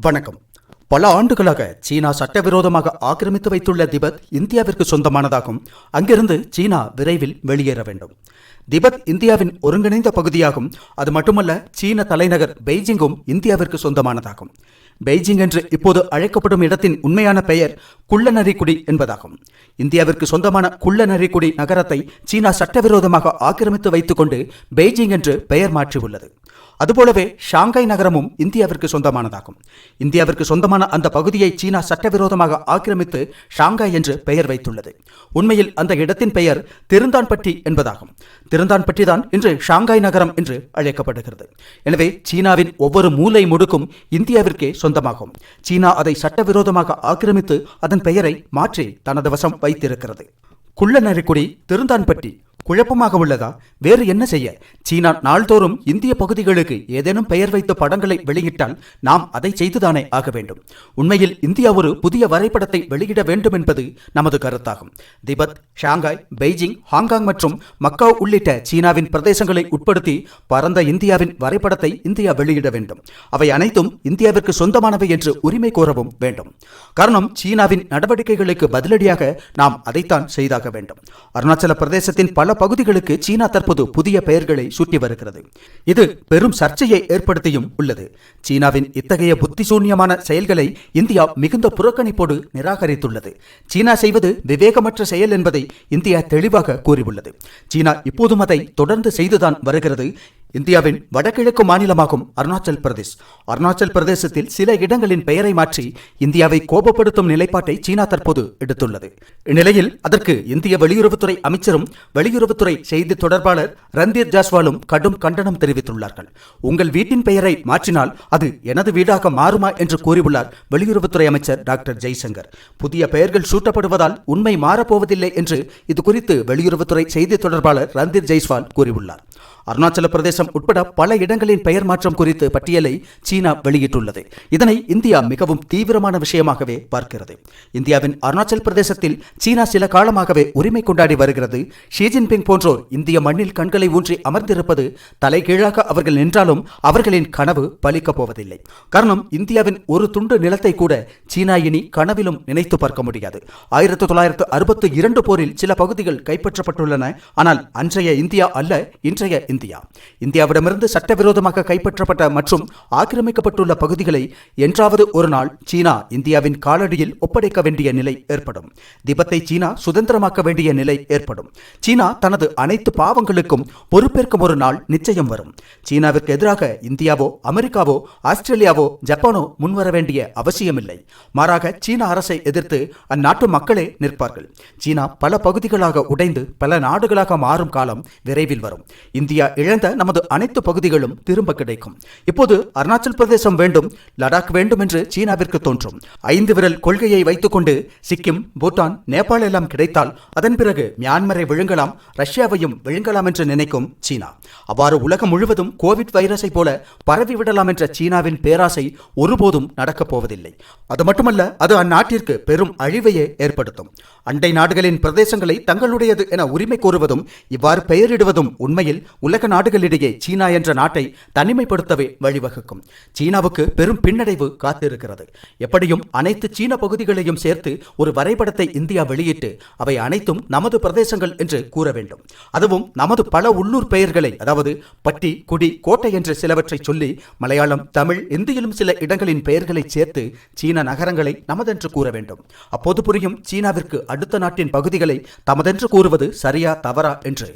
வணக்கம். பல ஆண்டுகளாக சீனா சட்டவிரோதமாக ஆக்கிரமித்து வைத்துள்ள திபெத் இந்தியாவிற்கு சொந்தமானதாகும். அங்கிருந்து சீனா விரைவில் வெளியேற வேண்டும். திபெத் இந்தியாவின் ஒருங்கிணைந்த பகுதியாகும். அது மட்டுமல்ல சீன தலைநகர் பெய்ஜிங்கும் இந்தியாவிற்கு சொந்தமானதாகும். பெய்ஜிங் என்று இப்போது அழைக்கப்படும் இடத்தின் உண்மையான பெயர் குள்ளநரிக்குடி என்பதாகும். இந்தியாவிற்கு சொந்தமான குள்ளநரிக்குடி நகரத்தை சீனா சட்டவிரோதமாக ஆக்கிரமித்து வைத்துக்கொண்டு பெய்ஜிங் என்று பெயர் மாற்றியுள்ளது. அதுபோலவே ஷாங்காய் நகரமும் இந்தியாவிற்கு சொந்தமானதாகும். இந்தியாவிற்கு சொந்தமான அந்த பகுதியை சீனா சட்டவிரோதமாக ஆக்கிரமித்து ஷாங்காய் என்று பெயர் வைத்துள்ளது. உண்மையில் அந்த இடத்தின் பெயர் திருந்தான்பட்டி என்பதாகும். திருந்தான்பட்டி தான் இன்று ஷாங்காய் நகரம் என்று அழைக்கப்படுகிறது. எனவே சீனாவின் ஒவ்வொரு மூலை முடுக்கும் இந்தியாவிற்கே சொந்தமாகும். சீனா அதை சட்டவிரோதமாக ஆக்கிரமித்து அதன் பெயரை மாற்றி தனது வசம் வைத்திருக்கிறது. குள்ளநரிக்குடி திருந்தான்பட்டி குழப்பமாக உள்ளதா? வேறு என்ன செய்ய? சீனா நாள்தோறும் இந்திய பகுதிகளுக்கு ஏதேனும் பெயர் வைத்த படங்களை வெளியிட்டால் நாம் அதை செய்துதானே ஆக வேண்டும். உண்மையில் இந்தியா ஒரு புதிய வரைபடத்தை வெளியிட வேண்டும் என்பது நமது கருத்தாகும். Tibet Shanghai Beijing Hong Kong மற்றும் மக்காவ் உள்ளிட்ட சீனாவின் பிரதேசங்களை உட்படுத்தி பரந்த இந்தியாவின் வரைபடத்தை இந்தியா வெளியிட வேண்டும். அவை அனைத்தும் இந்தியாவிற்கு சொந்தமானவை என்று உரிமை கோரவும் வேண்டும். காரணம் சீனாவின் நடவடிக்கைகளுக்கு பதிலடியாக நாம் அதைத்தான் செய்தாக வேண்டும். அருணாச்சல பிரதேசத்தின் பல பகுதிகளுக்கு சீனா தற்போது புதிய பெயர்களை சூட்டி வருகிறது. இது பெரும் சர்ச்சையை ஏற்படுத்தியும் உள்ளது. சீனாவின் இத்தகைய புத்திசூன்யமான செயல்களை இந்தியா மிகுந்த புறக்கணிப்போடு நிராகரித்துள்ளது. சீனா செய்வது விவேகமற்ற செயல் என்பதை இந்தியா தெளிவாக கூறியுள்ளது. சீனா இப்போதும் அதை தொடர்ந்து செய்துதான் வருகிறது. இந்தியாவின் வடகிழக்கு மாநிலமாகும் அருணாச்சல் பிரதேஷ். அருணாச்சல் பிரதேசத்தில் சில இடங்களின் பெயரை மாற்றி இந்தியாவை கோபப்படுத்தும் நிலைப்பாட்டை சீனா தற்போது எடுத்துள்ளது. இந்நிலையில் அதற்கு இந்திய வெளியுறவுத்துறை அமைச்சரும் வெளியுறவுத்துறை செய்தி தொடர்பாளர் ரந்தீர் ஜாஸ்வாலும் கடும் கண்டனம் தெரிவித்துள்ளார்கள். உங்கள் வீட்டின் பெயரை மாற்றினால் அது எனது வீடாக மாறுமா? என்று கூறியுள்ளார் வெளியுறவுத்துறை அமைச்சர் டாக்டர் ஜெய்சங்கர். புதிய பெயர்கள் சூட்டப்படுவதால் உண்மை மாறப்போவதில்லை என்று இது குறித்து வெளியுறவுத்துறை செய்தி தொடர்பாளர் ரந்தீர் ஜெய்ஸ்வால் கூறியுள்ளார். அருணாச்சல பிரதேசம் உட்பட பல இடங்களின் பெயர் மாற்றம் குறித்து பட்டியலை சீனா வெளியிட்டுள்ளது. இதனை இந்தியா மிகவும் தீவிரமான விஷயமாகவே பார்க்கிறது. இந்தியாவின் அருணாச்சல் பிரதேசத்தில் சீனா சில காலமாகவே உரிமை கொண்டாடி வருகிறது. ஷி ஜின்பிங் போன்றோர் இந்திய மண்ணில் கண்களை ஊன்றி அமர்ந்திருப்பது தலைகீழாக அவர்கள் நின்றாலும் அவர்களின் கனவு பலிக்கப் போவதில்லை. காரணம் இந்தியாவின் ஒரு துண்டு நிலத்தை கூட சீனா இனி கனவிலும் நினைத்து பார்க்க முடியாது. ஆயிரத்தி தொள்ளாயிரத்து அறுபத்தி இரண்டு போரில் சில பகுதிகள் கைப்பற்றப்பட்டுள்ளன. ஆனால் அன்றைய இந்தியா அல்ல இன்றைய இந்தியா. இந்தியாவிடமிருந்து சட்டவிரோதமாக கைப்பற்றப்பட்ட மற்றும் ஆக்கிரமிக்கப்பட்டுள்ள பகுதிகளை என்றாவது ஒரு நாள் சீனா இந்தியாவின் காலடியில் ஒப்படைக்க வேண்டிய நிலை ஏற்படும். திபத்தை சீனா சுதந்திரமாக்க வேண்டிய நிலை ஏற்படும். சீனா தனது அனைத்து பாவங்களுக்கும் பொறுப்பேற்கும் ஒரு நாள் நிச்சயம் வரும். சீனாவிற்கு எதிராக இந்தியாவோ அமெரிக்காவோ ஆஸ்திரேலியாவோ ஜப்பானோ முன்வர வேண்டிய அவசியமில்லை. மாறாக சீன அரசை எதிர்த்து அந்நாட்டு மக்களே நிற்பார்கள். சீனா பல பகுதிகளாக உடைந்து பல நாடுகளாக மாறும் காலம் விரைவில் வரும். இந்தியா இழந்த நமது அனைத்து பகுதிகளும் திரும்ப கிடைக்கும். இப்போது அருணாச்சல் பிரதேசம் வேண்டும் லடாக் வேண்டும் என்று சீனாவிற்கு தோன்றும். ஐந்து விரல் கொள்கையை வைத்துக்கொண்டு சிக்கிம் பூட்டான் நேபாள் எல்லாம் கிடைத்தால் அதன் பிறகு மியான்மரை விழுங்கலாம் ரஷ்யாவையும் விழுங்கலாம் என்று நினைக்கும் சீனா. அவ்வாறு உலகம் முழுவதும் கோவிட் வைரஸை போல பரவிவிடலாம் என்ற சீனாவின் பேராசை ஒருபோதும் நடக்கப் போவதில்லை. அது மட்டுமல்ல அது அந்நாட்டிற்கு பெரும் அழிவையே ஏற்படுத்தும். அண்டை நாடுகளின் பிரதேசங்களை தங்களுடையது என உரிமை கோருவதும் இவ்வாறு பெயரிடுவதும் உண்மையில் உலக நாடுகளிடையே சீனா என்ற நாட்டை தனிமைப்படுத்தவே வழிவகுக்கும். சீனாவுக்கு பெரும் பின்னடைவு காத்திருக்கிறது. எப்படியும் அனைத்து சீன பகுதிகளையும் சேர்த்து ஒரு வரைபடத்தை இந்தியா வெளியிட்டு அவை அனைத்தும் நமது பிரதேசங்கள் என்று கூற வேண்டும். அதுவும் நமது பல உள்ளூர் பெயர்களை அதாவது பட்டி குடி கோட்டை என்று சிலவற்றை சொல்லி மலையாளம் தமிழ் இந்தியிலும் சில இடங்களின் பெயர்களை சேர்த்து சீன நகரங்களை நமதென்று கூற வேண்டும். அப்போது புரியும் சீனாவிற்கு அடுத்த நாட்டின் பகுதிகளை தமதென்று கூறுவது சரியா தவறா என்று.